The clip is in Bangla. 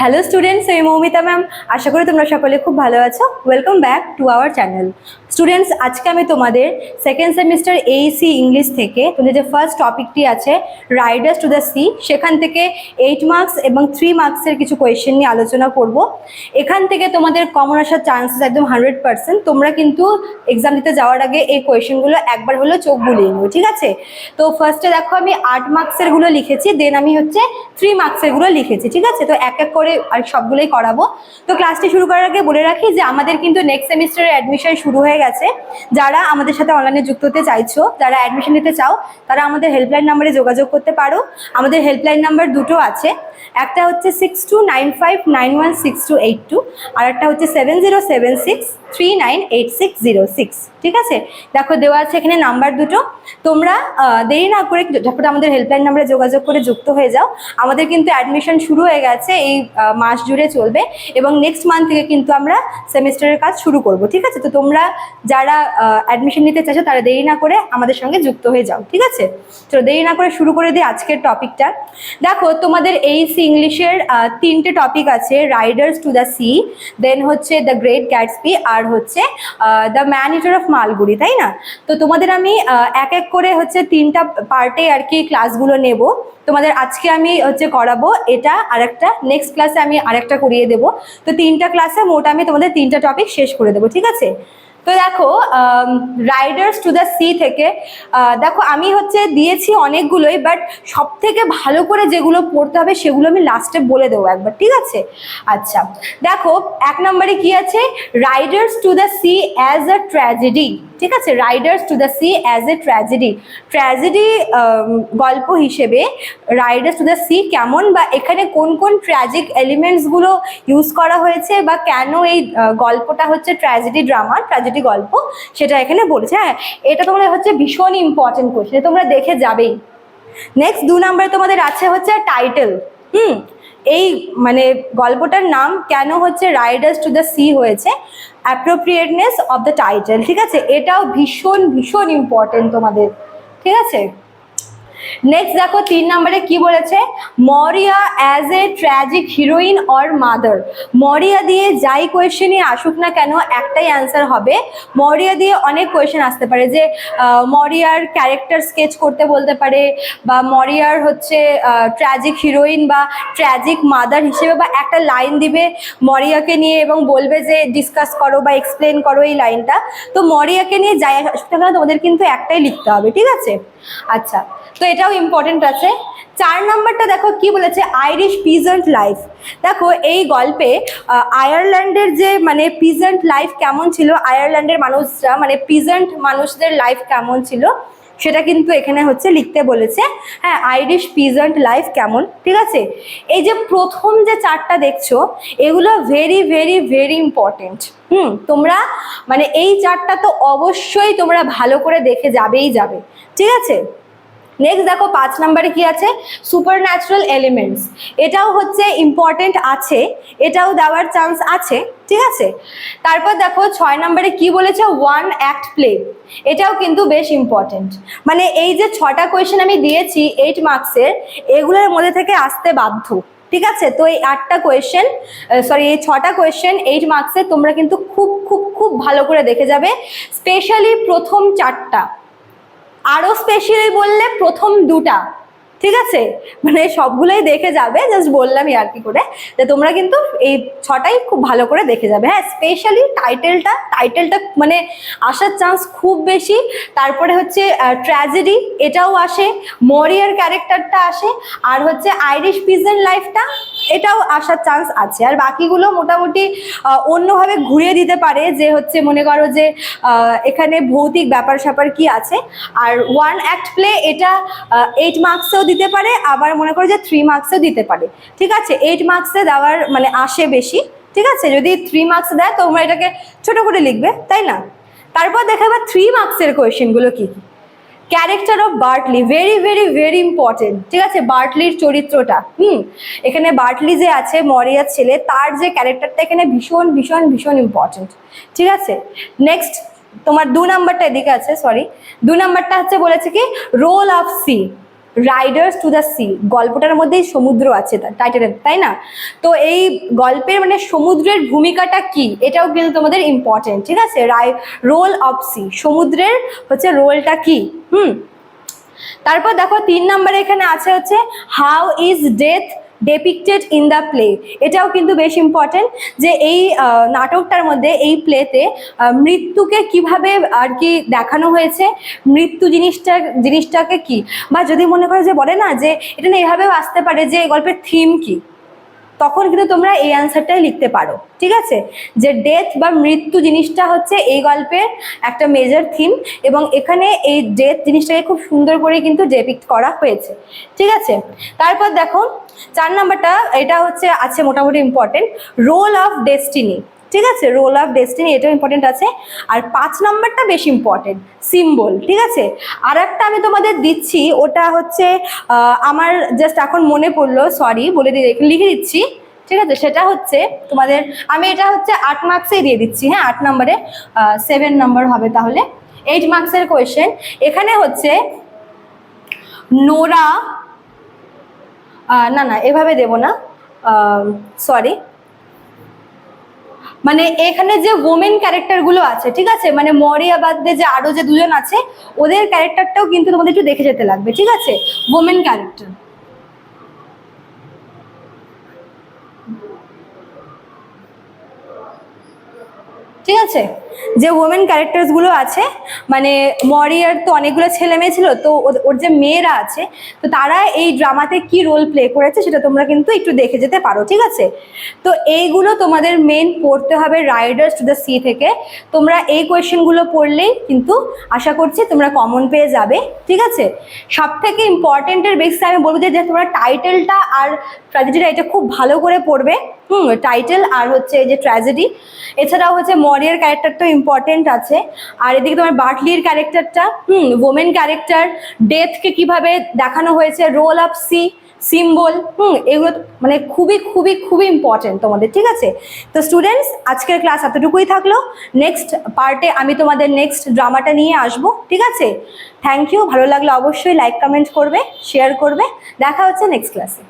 হ্যালো স্টুডেন্টস আমি মৌমিতা ম্যাম আশা করি তোমরা সকলে খুব ভালো আছো। Welcome back to our channel students আজকে আমি তোমাদের সেকেন্ড সেমিস্টার এইসি ইংলিশ থেকে তোমাদের যে ফার্স্ট টপিকটি আছে রাইডার্স টু দ্য সি সেখান থেকে এইট মার্কস এবং থ্রি মার্কসের কিছু কোয়েশ্চেন নিয়ে আলোচনা করব। এখান থেকে তোমাদের কমন আসার চান্সেস একদম হান্ড্রেড পার্সেন্ট তোমরা কিন্তু এক্সাম দিতে যাওয়ার আগে এই কোয়েশ্চেনগুলো একবার হলেও চোখ বুলিয়ে নেবে ঠিক আছে? তো ফার্স্টে দেখো আমি আট মার্কসেরগুলো লিখেছি দেন আমি হচ্ছে থ্রি মার্কসেরগুলো লিখেছি, ঠিক আছে? তো এক এক করে আর সবগুলোই করাবো। তো ক্লাসটি শুরু করার আগে বলে রাখি যে আমাদের কিন্তু নেক্সট সেমিস্টারের অ্যাডমিশন শুরু হয়ে গেছে। যারা আমাদের সাথে অনলাইনে যুক্ত হতে চাইছো, যারা অ্যাডমিশন নিতে চাও, তারা আমাদের হেল্পলাইন নাম্বারে যোগাযোগ করতে পারো। আমাদের হেল্পলাইন নাম্বার দুটো আছে। একটা হচ্ছে six two nine five nine one six two eight two আর একটা হচ্ছে seven zero seven six three nine eight six zero six ঠিক আছে? দেখো, দেওয়া আছে এখানে নাম্বার দুটো। তোমরা দেরি না করে যখন আমাদের হেল্পলাইন নাম্বারে যোগাযোগ করে যুক্ত হয়ে যাও। আমাদের কিন্তু অ্যাডমিশন শুরু হয়ে গেছে এই মাস জুড়ে চলবে এবং নেক্সট মান্থ থেকে কিন্তু আমরা সেমিস্টারের কাজ শুরু করব, ঠিক আছে? তো তোমরা যারা অ্যাডমিশন নিতে চাইছো, তারা দেরি না করে আমাদের সঙ্গে যুক্ত হয়ে যাও, ঠিক আছে? তো দেরি না করে শুরু করে দিই আজকের টপিকটা দেখো, তোমাদের এই সি ইংলিশের তিনটে টপিক আছে riders to the sea then হচ্ছে দ্য গ্রেট গ্যাটসবি আর হচ্ছে দ্য ম্যান অফ মালগুড়ি তাই না? তো তোমাদের আমি এক এক করে হচ্ছে তিনটা পার্টে আর কি ক্লাসগুলো নেব। তোমাদের আজকে আমি হচ্ছে করাবো এটা আর একটা নেক্সট ক্লাসে আমি আরেকটা করিয়ে দেব। তো তিনটা ক্লাসে মোট আমি তোমাদের তিনটা টপিক শেষ করে দেবো, ঠিক আছে? তো দেখো রাইডার্স টু দ্য সি থেকে দেখো, আমি হচ্ছে দিয়েছি অনেকগুলোই বাট সব থেকে ভালো করে যেগুলো পড়তে হবে সেগুলো আমি লাস্টে বলে দেবো একবার, ঠিক আছে? আচ্ছা দেখো, এক নম্বরে কি আছে? Riders to the sea as a tragedy ঠিক আছে? Riders to the sea as a tragedy tragedy গল্প হিসেবে রাইডার্স টু দ্য সি কেমন বা এখানে কোন কোন ট্র্যাজিক এলিমেন্টসগুলো ইউজ করা হয়েছে বা কেন এই গল্পটা হচ্ছে ট্র্যাজেডি ড্রামা ট্র্যাজেডি গল্প সেটা এখানে বলেছে। হ্যাঁ এটা তোমাদের হচ্ছে ভীষণ ইম্পর্টেন্ট কোশ্চেন তোমরা দেখে যাবেই। নেক্সট দু নম্বরে তোমাদের আছে হচ্ছে টাইটেল হুম এই মানে গল্পটার নাম কেন হচ্ছে রাইডার্স টু দ্য সি হয়েছে? অ্যাপ্রোপ্রিয়েটনেস অফ দ্য টাইটেল ঠিক আছে? এটাও ভীষণ ভীষণ ইম্পর্টেন্ট তোমাদের, ঠিক আছে? নেক্সট দেখো, তিন নম্বরে কি বলেছে? Maurya as a tragic heroine or mother Maurya দিয়ে যাই কোয়েশ্চেনই আসুক না কেন, একটাই অ্যান্সার হবে। মরিয়া দিয়ে অনেক কোয়েশ্চেন আসতে পারে যে মরিয়ার ক্যারেক্টার স্কেচ করতে বলতে পারে বা মরিয়ার হচ্ছে ট্র্যাজিক হিরোইন বা ট্র্যাজিক মাদার হিসেবে বা একটা লাইন দিবে মরিয়াকে নিয়ে এবং বলবে যে ডিসকাস করো বা এক্সপ্লেন করো এই লাইনটা তো মরিয়াকে নিয়ে যাই আসুক না তোমাদের কিন্তু একটাই লিখতে হবে, ঠিক আছে? আচ্ছা তো এটাও ইম্পর্টেন্ট আছে। চার নাম্বারটা দেখো কি বলেছে আইরিশ পিজেন্ট লাইফ দেখো, এই গল্পে আয়ারল্যান্ডের যে মানে পিজেন্ট লাইফ কেমন ছিল আয়ারল্যান্ডের মানুষরা মানে পিজেন্ট মানুষদের লাইফ কেমন ছিল সেটা কিন্তু এখানে হচ্ছে লিখতে বলেছে। হ্যাঁ আইরিশ পিজেন্ট লাইফ কেমন? ঠিক আছে? এই যে প্রথম যে চারটা দেখছ, এগুলো very very very important hmm, তোমরা মানে এই চারটা তো অবশ্যই তোমরা ভালো করে দেখে যাবেই যাবে। ঠিক আছে? নেক্সট দেখো পাঁচ নাম্বারে কি আছে? সুপার ন্যাচারাল এলিমেন্টস এটাও হচ্ছে ইম্পর্টেন্ট আছে, এটাও দেওয়ার চান্স আছে, ঠিক আছে? তারপর দেখো ছয় নম্বরে কি বলেছে? ওয়ান অ্যাক্ট প্লে এটাও কিন্তু বেশ ইম্পর্টেন্ট মানে এই যে ছটা কোয়েশ্চেন আমি দিয়েছি এইট মার্কসের এগুলোর মধ্যে থেকে আসতে বাধ্য, ঠিক আছে? তো এই আটটা কোয়েশ্চেন সরি এই ছটা কোয়েশ্চেন এইট মার্কসে তোমরা কিন্তু খুব খুব খুব ভালো করে দেখে যাবে স্পেশালি প্রথম চারটা। আরও স্পেশালি বললে প্রথম দুটা। ঠিক আছে? মানে সবগুলোই দেখে যাবে জাস্ট বললামই আর কি করে। যে তোমরা কিন্তু এই ছটাই খুব ভালো করে দেখে যাবে। হ্যাঁ স্পেশালি টাইটেলটা টাইটেলটা মানে আসার চান্স খুব বেশি। তারপরে হচ্ছে ট্র্যাজেডি এটাও আসে। মরিয়ার ক্যারেক্টারটা আসে। আর হচ্ছে আইরিশ পিজন লাইফটা এটাও আসার চান্স আছে। আর বাকিগুলো মোটামুটি অন্যভাবে ঘুরিয়ে দিতে পারে যে হচ্ছে, মনে করো যে এখানে ভৌতিক ব্যাপার স্যাপার কি আছে। আর ওয়ান অ্যাক্ট প্লে এটা এইট মার্কসেও দিতে পারে, আবার মনে করো যে থ্রি মার্কসও দিতে পারে। ঠিক আছে? এইট মার্কসে দেওয়ার মানে আসে বেশি। ঠিক আছে? যদি থ্রি মার্কস দেয়, তোমরা এটাকে ছোট করে লিখবে, তাই না? তারপর দেখা এবার থ্রি মার্কসের কোয়েশ্চেনগুলো কি কি? Character of Bartley very very very important ঠিক আছে? বার্টলির চরিত্রটা, হুম? এখানে বার্টলি যে আছে, মরিয়ার ছেলে, তার যে ক্যারেক্টারটা এখানে ভীষণ ভীষণ ভীষণ ইম্পর্টেন্ট ঠিক আছে? নেক্সট তোমার দু নাম্বারটা এদিকে আছে সরি দু নাম্বারটা হচ্ছে বলেছে কি? Role of sea riders to the sea গল্পটার মধ্যেই সমুদ্র আছে টাইটেলের তাই না? তো এই গল্পের মানে সমুদ্রের ভূমিকাটা কি? এটাও কিন্তু তোমাদের ইম্পর্টেন্ট ঠিক আছে? রাই রোল অফ সি সমুদ্রের হচ্ছে রোলটা কি? হুম? তারপর দেখো, তিন নম্বরে এখানে আছে হচ্ছে how is death depicted in the play এটাও কিন্তু বেশ ইম্পর্টেন্ট যে এই নাটকটার মধ্যে এই প্লেতে মৃত্যুকে কীভাবে আর কি দেখানো হয়েছে, মৃত্যু জিনিসটা, জিনিসটাকে কি? বা যদি মনে করে যে বলে না যে এটা না এভাবেও আসতে পারে যে এই গল্পের থিম কি? তখন কিন্তু তোমরা এই অ্যান্সারটাই লিখতে পারো, ঠিক আছে? যে ডেথ বা মৃত্যু জিনিসটা হচ্ছে এই গল্পের একটা মেজর থিম এবং এখানে এই ডেথ জিনিসটাকে খুব সুন্দর করে কিন্তু ডেপিক্ট করা হয়েছে, ঠিক আছে? তারপর দেখো, চার নাম্বারটা এটা হচ্ছে, আছে মোটামুটি ইম্পর্টেন্ট রোল অফ ডেস্টিনি ঠিক আছে? রোল অফ ডেস্টিনি এটাও ইম্পর্টেন্ট আছে। আর পাঁচ নাম্বারটা বেশি ইম্পর্টেন্ট সিম্বল ঠিক আছে? আর একটা আমি তোমাদের দিচ্ছি, ওটা হচ্ছে আমার জাস্ট এখন মনে পড়ল সরি বলে দিয়ে লিখে দিচ্ছি, ঠিক আছে? সেটা হচ্ছে তোমাদের, আমি এটা হচ্ছে আট মার্কসেই দিয়ে দিচ্ছি হ্যাঁ? আট নম্বরে সেভেন নম্বর হবে তাহলে। এইট মার্কসের কোয়েশ্চেন এখানে হচ্ছে নোরা না না, এভাবে দেব না সরি মানে এখানে যে ওমেন ক্যারেক্টারগুলো আছে, ঠিক আছে? মানে মরিয়া বাদে যে আরও যে দুজন আছে, ওদের ক্যারেক্টারটাও কিন্তু তোমাদের একটু দেখে যেতে লাগবে, ঠিক আছে? ওমেন ক্যারেক্টার ঠিক আছে? যে ওমেন ক্যারেক্টার্সগুলো আছে মানে মরিয়ার তো অনেকগুলো ছেলে মেয়ে ছিল, তো ওর যে মেয়েরা আছে, তো তারা এই ড্রামাতে কি রোল প্লে করেছে সেটা তোমরা কিন্তু একটু দেখে যেতে পারো, ঠিক আছে? তো এইগুলো তোমাদের মেন পড়তে হবে রাইডার্স টু দ্য সি থেকে। তোমরা এই কোয়েশ্চেনগুলো পড়লেই কিন্তু আশা করছি তোমরা কমন পেয়ে যাবে, ঠিক আছে? সব থেকে ইম্পর্টেন্টের বেসিসে আমি বলব যে তোমরা টাইটেলটা আর ট্র্যাজেডিটা এটা খুব ভালো করে পড়বে। হুম টাইটেল আর হচ্ছে এই যে ট্র্যাজেডি এছাড়াও হচ্ছে মরিয়ার ক্যারেক্টারটাও ইম্পর্টেন্ট আছে। আর এদিকে তোমার বার্টলির ক্যারেক্টারটা হুম ওমেন ক্যারেক্টার ডেথকে কীভাবে দেখানো হয়েছে role of sea symbol hmm, এগুলো মানে খুবই খুবই খুবই ইম্পর্টেন্ট তোমাদের, ঠিক আছে? তো স্টুডেন্টস আজকের ক্লাস এতটুকুই থাকল। নেক্সট পার্টে আমি তোমাদের নেক্সট ড্রামাটা নিয়ে আসব, ঠিক আছে? থ্যাংক ইউ ভালো লাগলে অবশ্যই লাইক কমেন্ট করবে শেয়ার করবে। দেখা হচ্ছে নেক্সট ক্লাসে